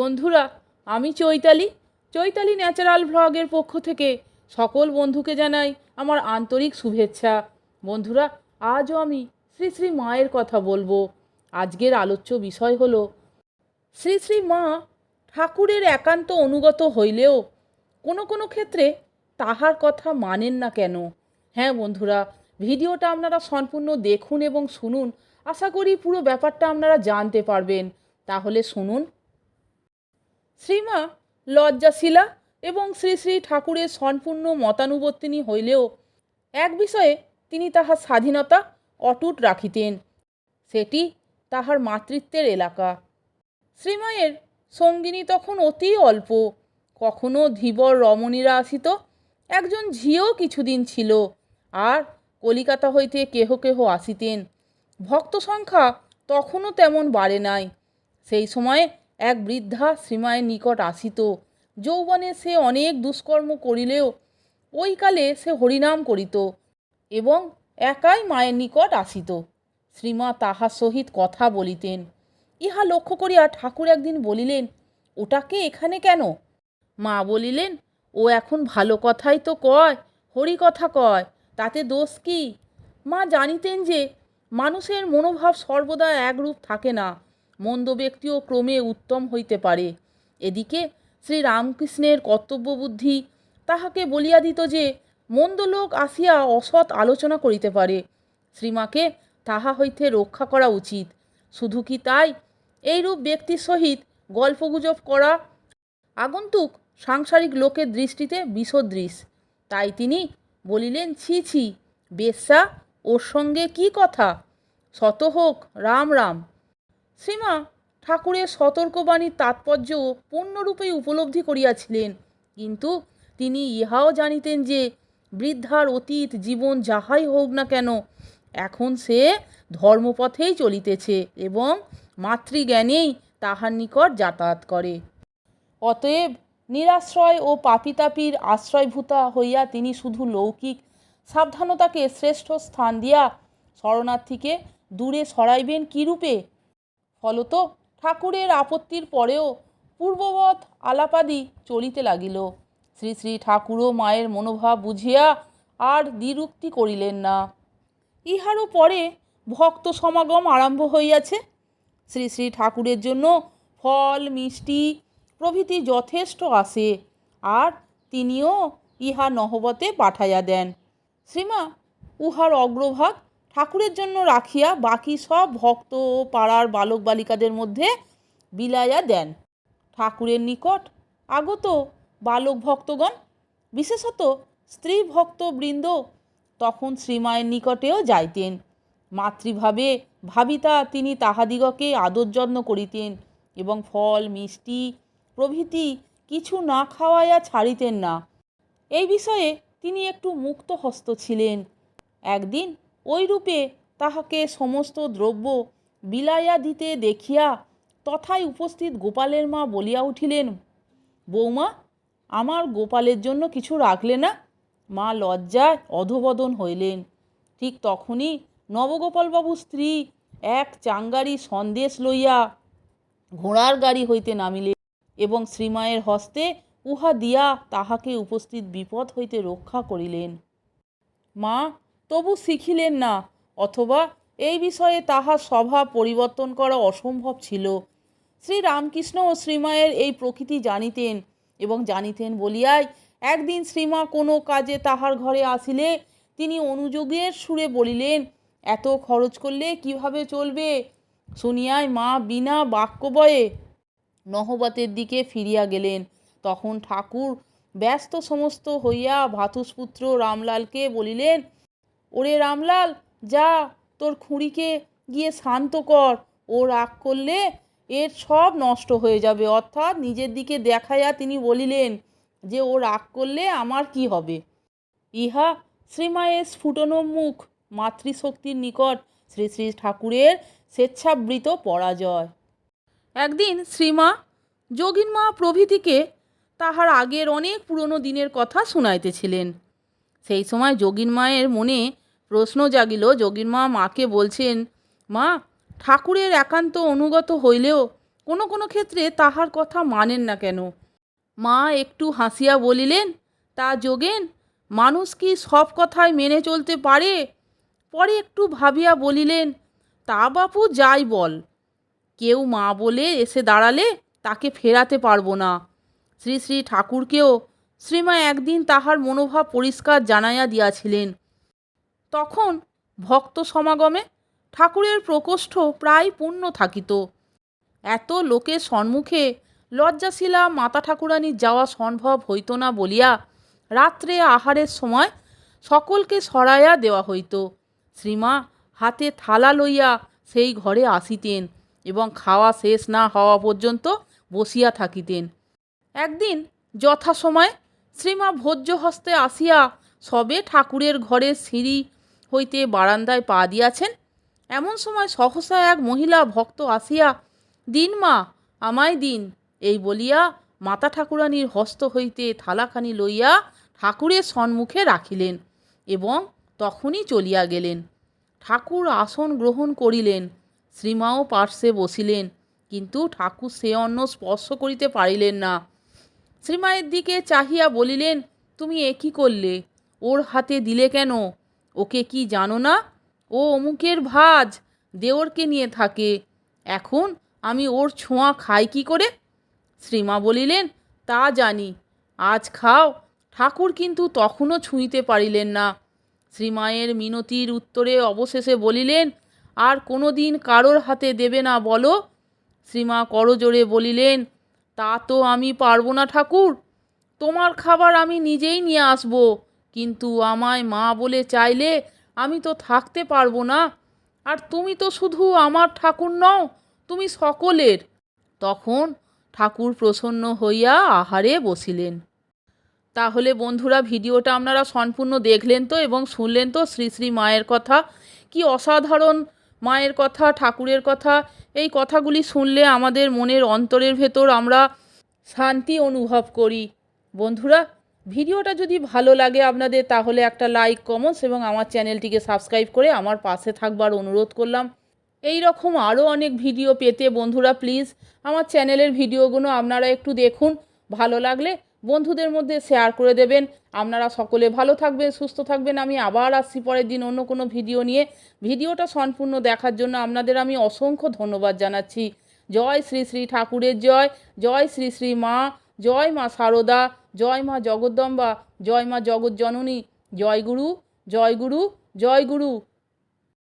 বন্ধুরা, আমি চৈতালি। চৈতালি ন্যাচারাল ভ্লগের পক্ষ থেকে সকল বন্ধুকে জানাই আমার আন্তরিক শুভেচ্ছা। বন্ধুরা, আজও আমি শ্রী শ্রী মায়ের কথা বলব। আজকের আলোচ্য বিষয় হলো, শ্রী শ্রী মা ঠাকুরের একান্ত অনুগত হইলেও কোনো কোনো ক্ষেত্রে তাহার কথা মানেন না কেন? হ্যাঁ বন্ধুরা, ভিডিওটা আপনারা সম্পূর্ণ দেখুন এবং শুনুন। আশা করি পুরো ব্যাপারটা আপনারা জানতে পারবেন। তাহলে শুনুন। শ্রীমা লজ্জাশীলা এবং শ্রী শ্রী ঠাকুরের সম্পূর্ণ মতানুবর্তিনী হইলেও এক বিষয়ে তিনি তাহার স্বাধীনতা অটুট রাখিতেন, সেটি তাহার মাতৃত্বের এলাকা। শ্রীমায়ের সঙ্গিনী তখন অতি অল্প, কখনো ধীবর রমণীরা আসিত, একজন ঝিও কিছুদিন ছিল, আর কলিকাতা হইতে কেহ কেহ আসিতেন। ভক্ত সংখ্যা তখনও তেমন বাড়ে নাই, সেই সময়ে এক বৃদ্ধা শ্রীমায়ের নিকট আসিত। যৌবনে সে অনেক দুষ্কর্ম করিলেও ওই কালে সে হরিনাম করিত এবং একাই মায়ের নিকট আসিত। শ্রীমা তাহার সহিত কথা বলিতেন। ইহা লক্ষ্য করিয়া ঠাকুর একদিন বলিলেন ওটাকে এখানে কেন? মা বলিলেন, ও এখন ভালো কথাই তো কয়, হরি কথা কয়, তাতে দোষ কি? মা জানিতেন যে মানুষের মনোভাব সর্বদা একরূপ থাকে না। মন্দ ব্যক্তিও ক্রমে উত্তম হইতে পারে। এদিকে শ্রী রামকৃষ্ণের কর্তব্যবুদ্ধি তাহাকে বলিয়া দিত যে, মন্দ লোক আসিয়া অসৎ আলোচনা করিতে পারে। শ্রীমাকে তাহা হইতে রক্ষা করা উচিত। শুধু কি তাই? এইরূপ ব্যক্তির সহিত গল্পগুজব করা আগন্তুক সাংসারিক লোকের দৃষ্টিতে বিষদৃশ তাই তিনি বলিলেন, ছি ছি, বেশ্যা, ওর সঙ্গে কি কথা? শত হোক, রাম রাম। শ্রীমা, ঠাকুরের সতর্কবাণীর তাৎপর্য পূর্ণরূপে উপলব্ধি করিয়াছিলেন। কিন্তু তিনি ইহাও জানিতেন যে, বৃদ্ধার অতীত জীবন যাহাই হোক না কেন, এখন সে ধর্মপথেই চলিতেছে এবং মাতৃজ্ঞানেই তাহার নিকট যাতায়াত করে। অতএব নিরাশ্রয় ও পাপিতাপির আশ্রয়ভূতা হইয়া তিনি শুধু লৌকিক সাবধানতাকে শ্রেষ্ঠ স্থান দিয়া শরণার্থীকে দূরে সরাইবেন কীরূপে? ফলত ঠাকুরের আপত্তির পরেও পূর্ববৎ আলাপাদি চলিতে লাগিল। শ্রী শ্রী ঠাকুরও মায়ের মনোভাব বুঝিয়া আর দ্বিরুক্তি করিলেন না। ইহারও পরে ভক্ত সমাগম আরম্ভ হইয়াছে। শ্রী শ্রী ঠাকুরের জন্য ফল, মিষ্টি প্রভৃতি যথেষ্ট আসে আর তিনিও ইহা নহবতে পাঠাইয়া দেন। শ্রীমা, উহার অগ্রভাগ ঠাকুরের জন্য রাখিয়া বাকি সব ভক্ত ও পাড়ার বালক বালিকাদের মধ্যে বিলাইয়া দেন। ঠাকুরের নিকট আগত বালক ভক্তগণ বিশেষত স্ত্রী ভক্তবৃন্দ তখন শ্রীমায়ের নিকটেও যাইতেন। মাতৃভাবে ভাবিতা তিনি তাহাদিগকে আদর যত্ন করিতেন এবং ফল, মিষ্টি, প্রভৃতি কিছু না খাওয়াইয়া ছাড়িতেন না। এই বিষয়ে তিনি একটু মুক্ত হস্ত ছিলেন। একদিন ওই রূপে তাহাকে সমস্ত দ্রব্য বিলাইয়া দিতে দেখিয়া তথায় উপস্থিত গোপালের মা বলিয়া উঠিলেন, বৌমা, আমার গোপালের জন্য কিছু রাখলে না? মা লজ্জায় অধবদন হইলেন। ঠিক তখনই নবগোপালবাবু স্ত্রী এক চাঙ্গারি সন্দেশ লইয়া ঘোড়ার গাড়ি হইতে নামিলে এবং শ্রীমায়ের হস্তে উহা দিয়া তাহাকে উপস্থিত বিপদ হইতে রক্ষা করিলেন। মা তবু শিখিলেন না, অথবা এই বিষয়ে তাহার স্বভাব পরিবর্তন করা অসম্ভব ছিল। শ্রী রামকৃষ্ণ ও শ্রীমায়ের এই প্রকৃতি জানিতেন এবং জানিতেন বলিয়াই, একদিন শ্রীমা কোনো কাজে তাহার ঘরে আসিলে, তিনি অনুযোগের সুরে বলিলেন, এত খরচ করলে কীভাবে চলবে? শুনিয়ায় মা বিনা বাক্যবয়ে নহবতের দিকে ফিরিয়া গেলেন। তখন ঠাকুর ব্যস্ত সমস্ত হইয়া ভাতুষপুত্র রামলালকে বলিলেন ওরে রামলাল, যা, তোর খুঁড়িকে গিয়ে শান্ত কর। ও রাগ করলে এর সব নষ্ট হয়ে যাবে। অর্থাৎ নিজের দিকে দেখাইয়া তিনি বলিলেন, যে ও রাগ করলে আমার কি হবে? ইহা শ্রীমায়ের স্ফুটনোন্মুখ মাতৃশক্তির নিকট শ্রী শ্রী ঠাকুরের স্বেচ্ছাবৃত পরাজয়। একদিন শ্রীমা যোগিনমা প্রভৃতিকে তাহার আগের অনেক পুরনো দিনের কথা শুনাইতেছিলেন। সেই সময় যোগিন মায়ের মনে প্রশ্ন জাগিল যোগীর মা মাকে বলছেন, মা, ঠাকুরের একান্ত অনুগত হইলেও কোনো কোনো ক্ষেত্রে তাহার কথা মানেন না কেন? মা একটু হাসিয়া বলিলেন, তা যোগেন, মানুষ কি সব কথায় মেনে চলতে পারে? পরে একটু ভাবিয়া বলিলেন, তা বাপু, যাই বল। কেউ মা বলে এসে দাঁড়ালে তাকে ফেরাতে পারব না। শ্রী শ্রী ঠাকুরকেও শ্রীমা একদিন তাহার মনোভাব পরিষ্কার জানাইয়া দিয়াছিলেন। তখন ভক্ত সমাগমে ঠাকুরের প্রকোষ্ঠ প্রায় পূর্ণ থাকিত। এত লোকের সম্মুখে লজ্জাশীলা মাতা ঠাকুরানীর যাওয়া সম্ভব হইত না বলিয়া রাত্রে আহারের সময় সকলকে সরাইয়া দেওয়া হইত। শ্রীমা হাতে থালা লইয়া সেই ঘরে আসিতেন এবং খাওয়া শেষ না হওয়া পর্যন্ত বসিয়া থাকিতেন। একদিন যথাসময়ে শ্রীমা ভোজ্য হস্তে আসিয়া সবে ঠাকুরের ঘরের সিঁড়ি হইতে বারান্দায় পা দিয়াছেন। এমন সময় সহসা এক মহিলা ভক্ত আসিয়া, দিন মা, আমায় দিন। এই বলিয়া মাতা ঠাকুরানীর হস্ত হইতে থালাখানি লইয়া ঠাকুরের সম্মুখে রাখিলেন এবং তখনই চলিয়া গেলেন। ঠাকুর আসন গ্রহণ করিলেন, শ্রীমাও পার্শ্বে বসিলেন, কিন্তু ঠাকুর সে অন্ন স্পর্শ করিতে পারিলেন না। শ্রীমায়ের দিকে চাহিয়া বলিলেন, তুমি এ কী করলে? ওর হাতে দিলে কেন? ওকে কি জানো না? ও অমুকের ভাজ, দেওরকে নিয়ে থাকে। এখন আমি ওর ছোঁয়া খাই কি করে? শ্রীমা বলিলেন, তা জানি। আজ খাও। ঠাকুর কিন্তু তখনও ছুঁইতে পারিলেন না। শ্রীমায়ের মিনতির উত্তরে অবশেষে বলিলেন, আর কোনো দিন কারোর হাতে দেবে না বলো। শ্রীমা করজোরে বলিলেন, তা তো আমি পারব না ঠাকুর। তোমার খাবার আমি নিজেই নিয়ে আসব। কিন্তু আমায় মা বলে চাইলে আমি তো থাকতে পারব না। আর তুমি তো শুধু আমার ঠাকুর নও, তুমি সকলের। তখন ঠাকুর প্রসন্ন হইয়া আহারে বসিলেন। তাহলে বন্ধুরা, ভিডিওটা আপনারা সম্পূর্ণ দেখলেন তো এবং শুনলেন তো শ্রী শ্রী মায়ের কথা। কি অসাধারণ মায়ের কথা, ঠাকুরের কথা। এই কথাগুলি শুনলে আমাদের মনের অন্তরের ভেতর আমরা শান্তি অনুভব করি। বন্ধুরা ভিডিওটা যদি ভালো লাগে আপনাদের, তাহলে একটা লাইক কমেন্টস এবং আমার চ্যানেলটিকে সাবস্ক্রাইব করে আমার পাশে থাকবার অনুরোধ করলাম। এই রকম আরও অনেক ভিডিও পেতে বন্ধুরা প্লিজ আমার চ্যানেলের ভিডিওগুলো আপনারা একটু দেখুন, ভালো লাগলে বন্ধুদের মধ্যে শেয়ার করে দেবেন। আপনারা সকলে ভালো থাকবেন, সুস্থ থাকবেন। আমি আবার আসছি পরের দিন অন্য কোনো ভিডিও নিয়ে। ভিডিওটা সম্পূর্ণ দেখার জন্য আপনাদের আমি অসংখ্য ধন্যবাদ জানাচ্ছি। জয় শ্রী শ্রী ঠাকুরের জয় জয় শ্রী শ্রী মা জয় মা সারদা, জয় মা জগদ্দম্বা, জয় মা জগৎজননী জয় গুরু জয় গুরু জয় গুরু।